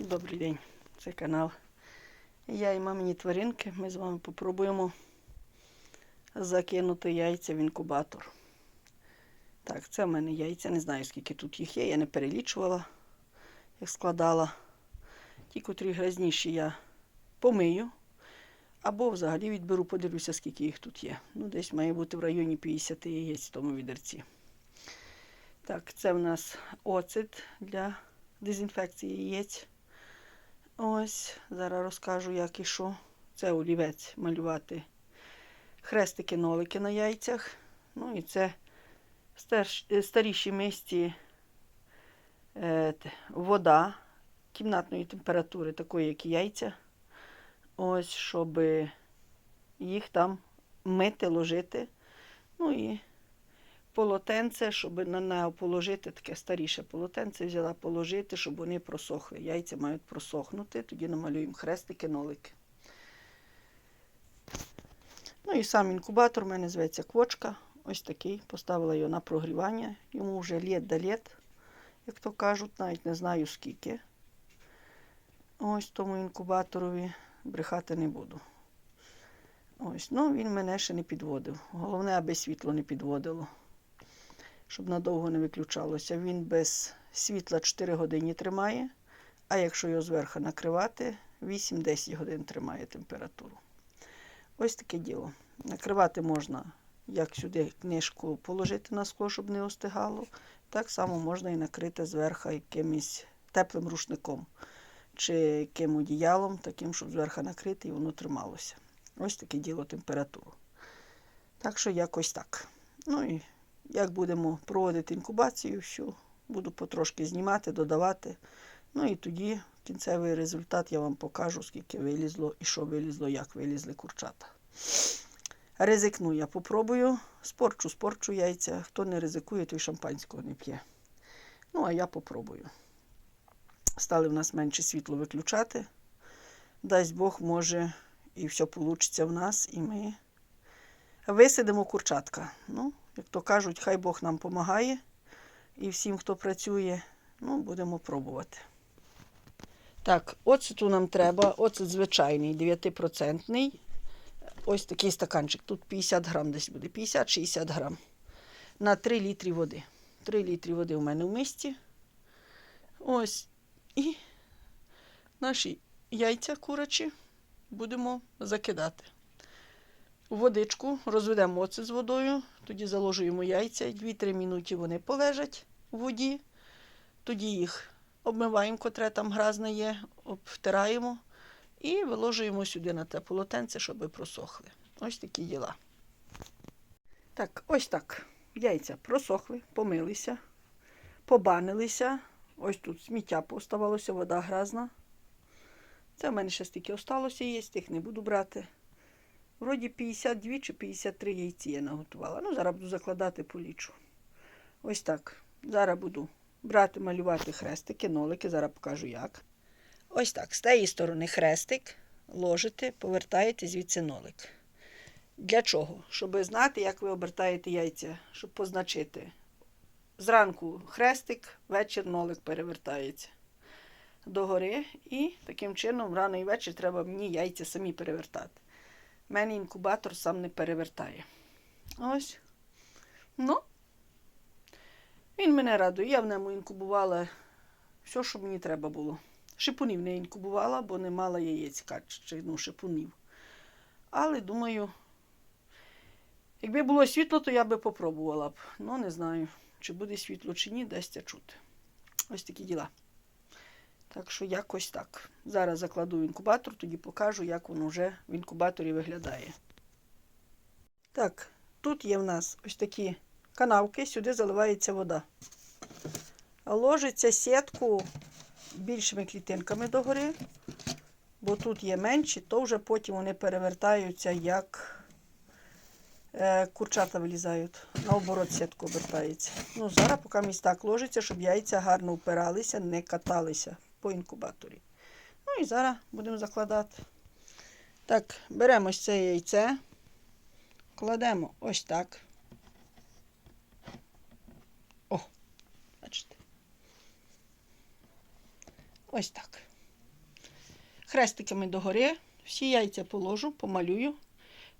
Добрий день, це канал. Я і мамині тваринки. Ми з вами попробуємо закинути яйця в інкубатор. Так, це в мене яйця. Не знаю, скільки тут їх є. Я не перелічувала, як складала. Ті, котрі грязніші, я помию. Або взагалі відберу, подивлюся, скільки їх тут є. Ну, десь має бути в районі 50 яєць в тому відерці. Так, це в нас оцет для дезінфекції яєць. Ось, зараз розкажу, як і що. Це олівець малювати хрестики, нолики на яйцях. Ну і це е, старіші мисті е, вода кімнатної температури, такої, як і яйця. Ось, щоб їх там мити, ложити. Ну і полотенце, щоб на нього положити, таке старіше полотенце взяла положити, щоб вони просохли. Яйця мають просохнути, тоді намалюємо хрестики, нолики. Ну і сам інкубатор у мене зветься квочка. Ось такий. Поставила його на прогрівання. Йому вже літ да літ, як то кажуть, навіть не знаю скільки. Ось тому інкубаторові брехати не буду. Ось, ну він мене ще не підводив. Головне, аби світло не підводило щоб надовго не виключалося. Він без світла 4 години тримає, а якщо його зверху накривати, 8-10 годин тримає температуру. Ось таке діло. Накривати можна, як сюди книжку положити на скло, щоб не остигало. Так само можна і накрити зверху якимось теплим рушником чи яким одіялом, таким, щоб зверху накрити і воно трималося. Ось таке діло температуру. Так що якось так. Ну і як будемо проводити інкубацію, що буду потрошки знімати, додавати. Ну і тоді кінцевий результат я вам покажу, скільки вилізло і що вилізло, як вилізли курчата. Ризикну я попробую, спорчу, спорчу яйця. Хто не ризикує, той шампанського не п'є. Ну, а я попробую. Стали в нас менше світло виключати. Дасть Бог, може, і все вийде в нас, і ми висидимо курчатка. Ну, як то кажуть, хай Бог нам допомагає. І всім, хто працює, ну, будемо пробувати. Так, оцету нам треба. Оцет звичайний, 9%. Ось такий стаканчик. Тут 50 грам десь буде. 50-60 грам. На 3 літри води. 3 літри води у мене в мисті. Ось. І наші яйця курячі будемо закидати. Водичку розведемо оцет з водою, тоді заложуємо яйця, і 2-3 минути вони полежать у воді. Тоді їх обмиваємо, котре там гразне є, обтираємо і виложуємо сюди на те полотенце, щоб просохли. Ось такі діла. Так, ось так. Яйця просохли, помилися, побанилися. Ось тут сміття поставалося, вода гразна. Це в мене ще стільки осталося є, тих не буду брати. Вроді 52 чи 53 яйці я наготувала. Ну, зараз буду закладати полічу. Ось так. Зараз буду брати, малювати хрестики, нолики, зараз покажу як. Ось так. З тієї сторони хрестик, ложите, повертаєте звідси нолик. Для чого? Щоб знати, як ви обертаєте яйця, щоб позначити. Зранку хрестик, вечір нолик перевертається догори. І таким чином, рано і вечір треба мені яйця самі перевертати. Мене інкубатор сам не перевертає. Ось. Ну, він мене радує. Я в ньому інкубувала все, що мені треба було. Шипунів не інкубувала, бо не мала яєць чи ну, шипунів. Але думаю, якби було світло, то я би попробувала б. Ну, не знаю, чи буде світло, чи ні, дасться чути. Ось такі діла. Так що якось так. Зараз закладу в інкубатор, тоді покажу, як воно вже в інкубаторі виглядає. Так, тут є в нас ось такі канавки, сюди заливається вода. Ложиться сітку більшими клітинками догори, бо тут є менші, то вже потім вони перевертаються, як е, курчата вилізають. Наоборот, сітку обертається. Ну, зараз поки місь так ложиться, щоб яйця гарно впиралися, не каталися інкубаторі. Ну і зараз будемо закладати. Так, беремо ось це яйце, кладемо ось так. О, бачите. Ось так. хрестиками догори, всі яйця положу, помалюю.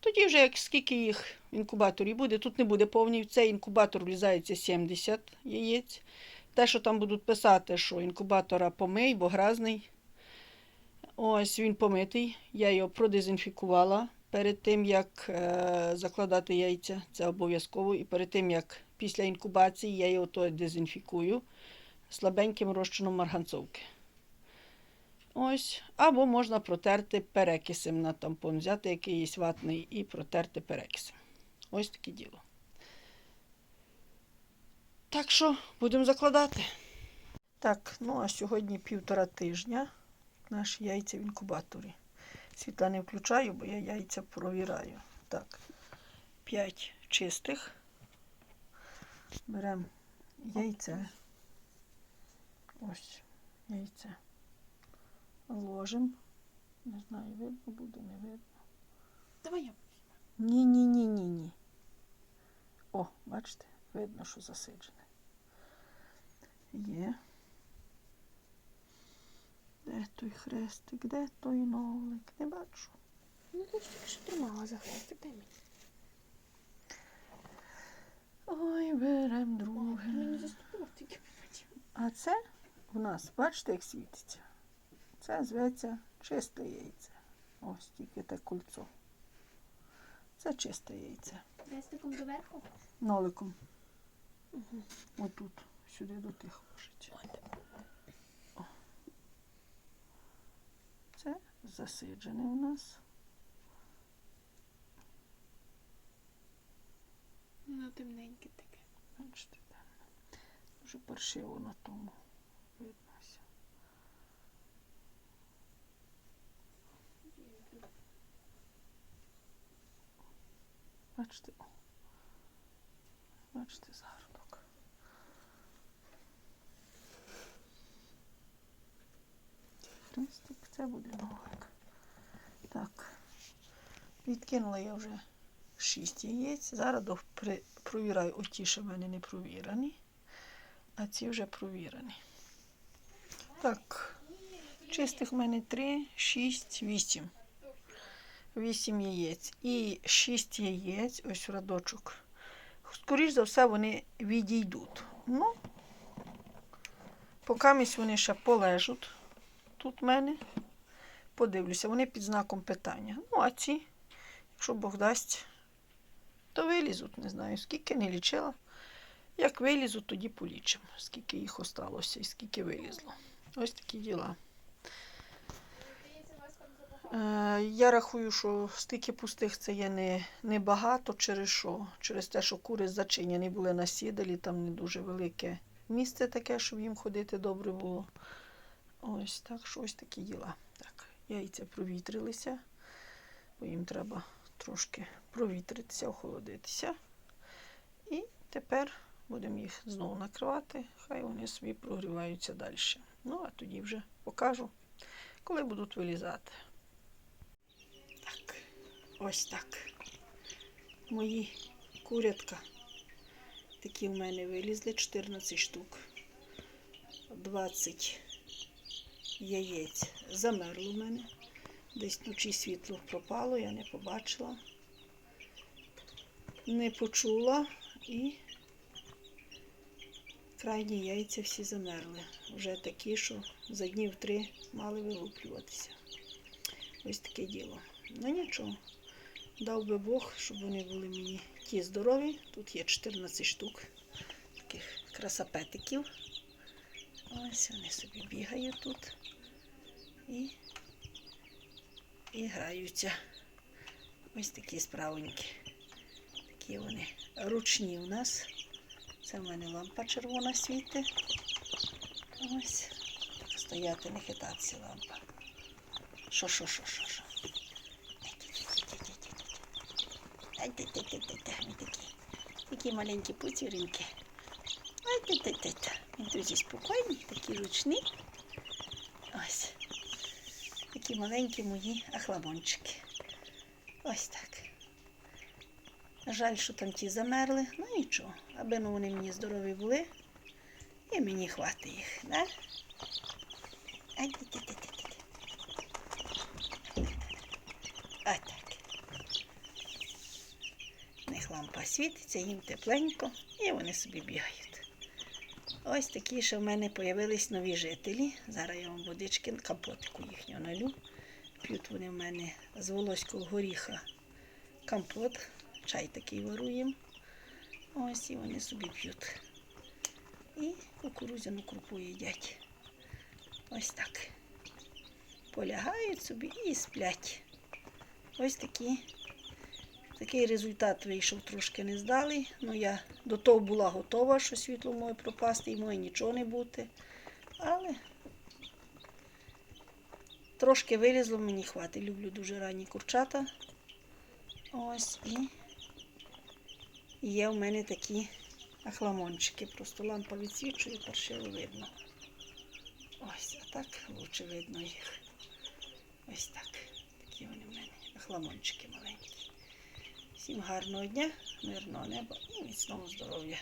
Тоді вже як скільки їх в інкубаторі буде, тут не буде повний. В цей інкубатор влізається 70 яєць. Те, що там будуть писати, що інкубатора помий, бо грязний. Ось він помитий. Я його продезінфікувала перед тим, як е, закладати яйця. Це обов'язково. І перед тим, як після інкубації я його то дезінфікую слабеньким розчином марганцовки. Ось. Або можна протерти перекисем на тампон, взяти якийсь ватний і протерти перекисем. Ось таке діло. Так що будемо закладати. Так, ну а сьогодні півтора тижня наші яйця в інкубаторі. Світла не включаю, бо я яйця провіраю. Так, 5 чистих. Беремо яйце. Ось яйце. Ложимо. Не знаю, видно буде, не видно. Давай я. Ні, ні, ні, ні, ні. О, бачите, видно, що засиджене. Є. Де той хрестик, де той нолик? Не бачу. Ну ти ж тільки що тримала за хрестик, дай мені. Ой, берем друге. мені заступила тільки. А це в нас, бачите, як світиться. Це зветься чисте яйце. Ось тільки те кольцо. Це чисте яйце. Хрестиком доверху? Ноликом. Угу. Отут, сюди до тих. О. Це засиджене у нас. Воно темненьке таке. Бачите, там. Дуже паршиво на тому. Виднося. Бачите, о. Бачите, зародок. Хрестик, це буде нолик. Так. Відкинула я вже 6 яєць. Зараз провіраю оті, що в мене не провірені, а ці вже провірені. Так, чистих в мене 3, 6, 8. 8 яєць. І 6 яєць, ось радочок. Скоріш за все, вони відійдуть. Ну, поки вони ще полежуть тут в мене. Подивлюся, вони під знаком питання. Ну, а ці, якщо Бог дасть, то вилізуть, не знаю, скільки не лічила. Як вилізуть, тоді полічимо, скільки їх осталося і скільки вилізло. Ось такі діла. Е, я рахую, що стільки пустих це є не, не багато, через що? Через те, що кури зачинені були на сідалі, там не дуже велике місце таке, щоб їм ходити добре було. Ось так що ось такі діла. Так, яйця провітрилися, бо їм треба трошки провітритися, охолодитися. І тепер будемо їх знову накривати, хай вони собі прогріваються далі. Ну, а тоді вже покажу, коли будуть вилізати. Так, ось так. Мої курятка. Такі в мене вилізли 14 штук. 20 яєць замерло в мене. Десь вночі світло пропало, я не побачила, не почула і крайні яйця всі замерли. Вже такі, що за днів три мали вилуплюватися. Ось таке діло. Ну нічого. Дав би Бог, щоб вони були мені ті здорові. Тут є 14 штук таких красапетиків. Ось вони собі бігають тут і, і граються. Ось такі справоньки. Такі вони ручні у нас. Це в мене лампа червона світить. Ось. Стояти, не хитатися лампа. Ти, ти, ти, ти, ми такі, маленькі пуцюринки. Він дуже спокійний, такий ручний. Ось. Такі маленькі мої ахлабончики. Ось так. Жаль, що там ті замерли, ну нічого, аби ну, вони мені здорові були, і мені хватить їх, да? Ай, ти, ти, ти, ти, ти. Ось так. В них лампа світиться, їм тепленько, і вони собі бігають. Ось такі ще в мене появились нові жителі. Зараз я вам водички, компотику їхнього налю. П'ють вони в мене з волоського горіха компот. Чай такий варуємо. Ось і вони собі п'ють. І кукурудзяну крупу їдять. Ось так. Полягають собі і сплять. Ось такі. Такий результат вийшов трошки не здалий. Ну, я до того була готова, що світло моє пропасти і моє нічого не бути. Але трошки вилізло, мені хватить. Люблю дуже ранні курчата. Ось і є в мене такі ахламончики. Просто лампа відсвічує, паршиво видно. Ось, а так лучше видно їх. Ось так. Такі вони в мене ахламончики маленькі. Всім гарного дня, мирного неба і міцного здоров'я.